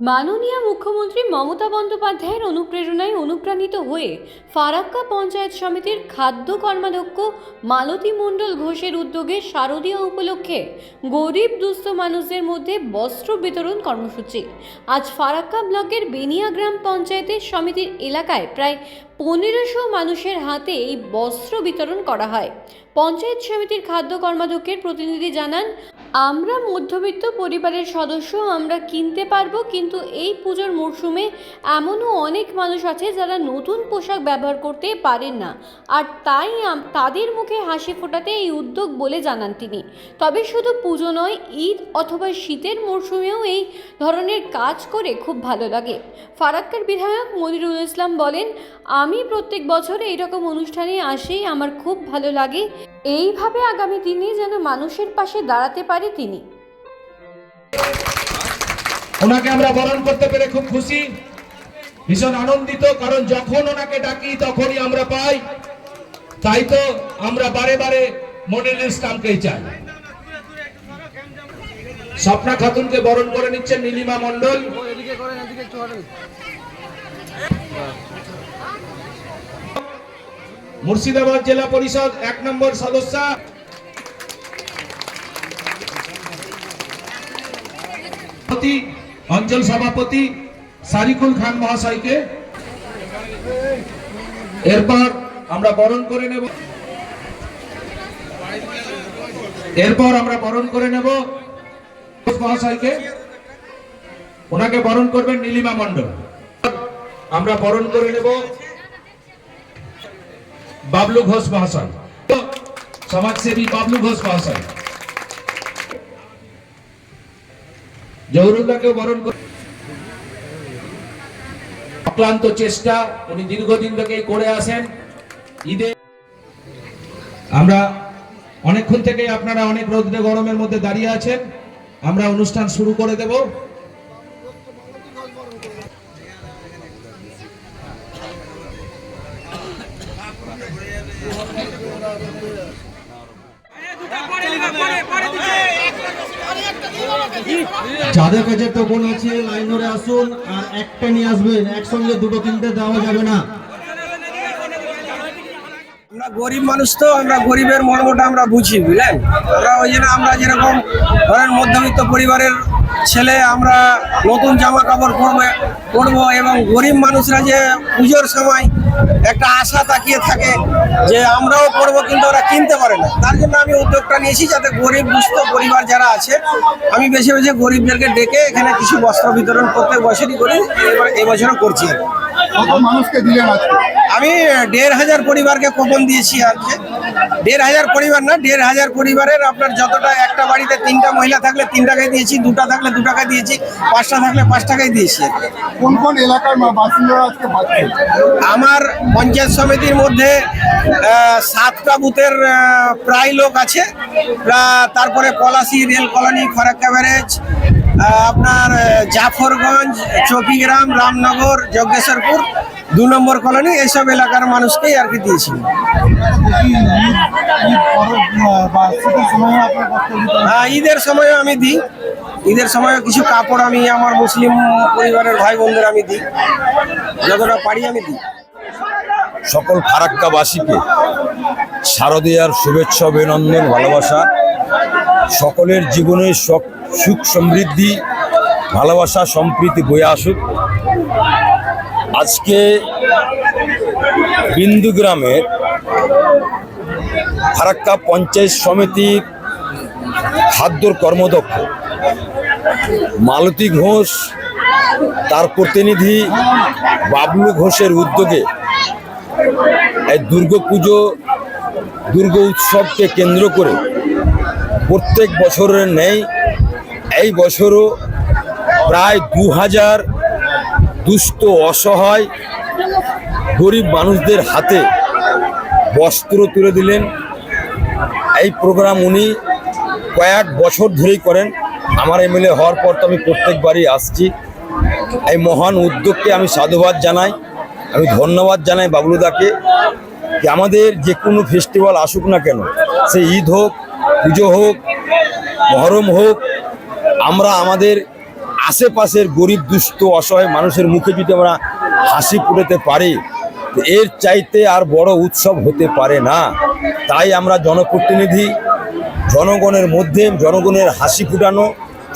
মাননীয় মুখ্যমন্ত্রী মমতা বন্দ্যোপাধ্যায়ের অনুপ্রেরণায় অনুপ্রাণিত হয়ে ফারাক্কা পঞ্চায়েত সমিতির খাদ্য কর্মাধ্যক্ষ মালতী মণ্ডল ঘোষের উদ্যোগে শারদীয় উপলক্ষে গরিব দুস্থ মানুষদের মধ্যে বস্ত্র বিতরণ কর্মসূচি। আজ ফারাক্কা ব্লকের বেনিয়া গ্রাম পঞ্চায়েতের সমিতির এলাকায় প্রায় পনেরোশো মানুষের হাতে এই বস্ত্র বিতরণ করা হয়। পঞ্চায়েত সমিতির খাদ্য কর্মাধ্যক্ষের প্রতিনিধি জানান আমরা মধ্যবিত্ত পরিবারের সদস্য, আমরা কিনতে পারব, কিন্তু এই পুজোর মরশুমে এমনও অনেক মানুষ আছে যারা নতুন পোশাক ব্যবহার করতে পারেন না। আর তাই তাদের মুখে হাসি ফোটাতে এই উদ্যোগ বলে জানান তিনি। তবে শুধু পুজো নয়, ঈদ অথবা শীতের মরশুমেও এই ধরনের কাজ করে খুব ভালো লাগে। ফারাক্কার বিধায়ক মনিরুল ইসলাম বলেন, আমি প্রত্যেক বছর এইরকম অনুষ্ঠানে আসি আমার খুব ভালো লাগে। এইভাবে আগামী দিনে যেন মানুষের পাশে দাঁড়াতে পারে তিনি। ওনাকে আমরা বরণ করতে পেরে খুব খুশি। ভীষণ আনন্দিত, কারণ যখন ওনাকে ডাকি তখনই আমরা পাই। তাই তো আমরা বারে বারে মনিরুল ইসলামকেই চাই। স্বপ্না খাতুনকে বরণ করে নিচ্ছেন নীলিমা মণ্ডল। মুর্শিদাবাদ জেলা পরিষদ এক নম্বর সদস্য। অঞ্চল সভাপতি সারিকুল খান মহাশয়কে। এরপর আমরা বরণ করে নেব। এরপর আমরা বরণ করে নেব মহাশয়কে। ওনাকে বরণ করবেন নীলিমা মণ্ডল। আমরা বরণ করে নেব। বাবলু ঘোষ মহাশয়। সমাজসেবী বাবলু ঘোষ মহাশয়। জহুরুল্লাহকেও বরণ অক্লান্ত চেষ্টা, উনি দীর্ঘদিন থেকেই করে আসেন। ঈদে আমরা অনেকক্ষণ থেকেই আপনারা অনেক রোদ্রে গরমের মধ্যে দাঁড়িয়ে আছেন। আমরা অনুষ্ঠান শুরু করে দেব। যাদের কাছে টোকন আছে লাইন ধরে আসুন আর একটা নিয়ে আসবেন। একসঙ্গে দুটো, তিনটে দেওয়া যাবে না। গরিব মানুষ তো, আমরা গরিবের মর্মটা আমরা বুঝি, বুঝলেন? আমরা ওই জন্য আমরা যেরকম ধরেন মধ্যবিত্ত পরিবারের ছেলে, আমরা নতুন জামা কাপড় পরবে, পরবো এবং গরিব মানুষরা যে পুজোর সময় একটা আশা তাকিয়ে থাকে যে আমরাও পরবো কিন্তু ওরা কিনতে পারে না। তার জন্য আমি উদ্যোগটা নিয়েছি যাতে গরিব দুস্থ পরিবার যারা আছে, আমি বেশি বেশি গরিবদেরকে ডেকে এখানে কিছু বস্ত্র বিতরণ প্রত্যেক বছরই করি, এবার এবছরও করছি। মানুষকে দিলেন আজকে? আমি দেড় হাজার পরিবারকে কুপন দিয়েছি আজকে। দেড় হাজার পরিবার না দেড় হাজার পরিবারের আপনার যতটা একটা বাড়িতে তিনটা মহিলা থাকলে তিন টাকায় দিয়েছি দুটা থাকলে দু টাকায় দিয়েছি পাঁচটা থাকলে পাঁচ টাকায় দিয়েছি। কোন কোন এলাকার মা- বাসিন্দারা আজকে আমার পঞ্চায়েত সমিতির মধ্যে সাতটা বুথের প্রায় লোক আছে। তারপরে Palashi rail colony Farakka barrage আপনার জাফরগঞ্জ চকিগ্রাম রামনগর যজ্ঞেশ্বরপুর দু নম্বর কলোনি এইসব এলাকার মানুষকেই আর কি দিয়েছি। আহ, ঈদের সময়ও আমি দিই। ঈদের সময়ও কিছু কাপড় আমি আমার মুসলিম পরিবারের ভাই বোনদের আমি দিই। যতটা পারি আমি দিই। সকল ফারাক্কাবাসীকে শারদীয়ার শুভেচ্ছা অভিনন্দন ভালোবাসা। সকলের জীবনে সুখ সমৃদ্ধি, ভালোবাসা, সম্প্রীতি বয়ে আসুক। আজকে বিন্দু গ্রামের ফারাক্কা পঞ্চায়েত সমিতির খাদ্যর কর্মদক্ষ মালতী ঘোষ, তার প্রতিনিধি বাবলু ঘোষের উদ্যোগে এই দুর্গা পুজো, দুর্গ উৎসবকে কেন্দ্র করে প্রত্যেক বছরের নেই। এই বছরও প্রায় দু হাজার দুস্থ অসহায় গরিব মানুষদের হাতে বস্ত্র তুলে দিলেন। এই প্রোগ্রাম উনি কয়েক বছর ধরেই করেন। আমার এমএলএ হওয়ার পর তো আমি প্রত্যেকবারই আসছি। এই মহান উদ্যোগকে আমি সাধুবাদ জানাই। আমি ধন্যবাদ জানাই বাবলুদাকে। যে আমাদের যে কোনো ফেস্টিভ্যাল আসুক না কেন, সে ঈদ হোক পুজো হোক, মহরম হোক, আমরা আমাদের আশেপাশের গরিব, দুস্থ, অসহায় মানুষের মুখে যদি আমরা হাসি ফুটাতে পারি এর চাইতে আর বড় উৎসব হতে পারে না। তাই আমরা জনপ্রতিনিধি, জনগণের মধ্যে, জনগণের হাসি ফুটানো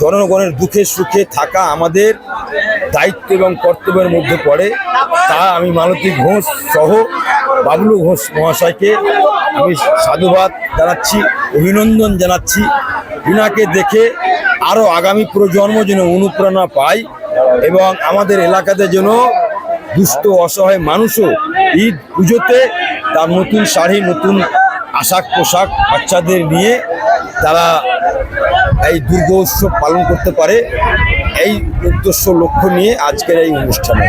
জনগণের দুঃখে সুখে থাকা আমাদের দায়িত্ব এবং কর্তব্যের মধ্যে পড়ে, তা আমি মালতী ঘোষ সহ বাবলু ঘোষ মহাশয়কে আমি সাধুবাদ জানাচ্ছি, অভিনন্দন জানাচ্ছি। ইনাকে দেখে আরও আগামী প্রজন্ম যেন অনুপ্রেরণা পায় এবং আমাদের এলাকাতে যেন দুস্থ অসহায় মানুষও ঈদ পুজোতে তার নতুন শাড়ি, নতুন আশাক পোশাক বাচ্চাদের নিয়ে তারা এই দুর্গ উৎসব পালন করতে পারে এই উদ্দেশ্য লক্ষ্য নিয়ে আজকের এই অনুষ্ঠানে।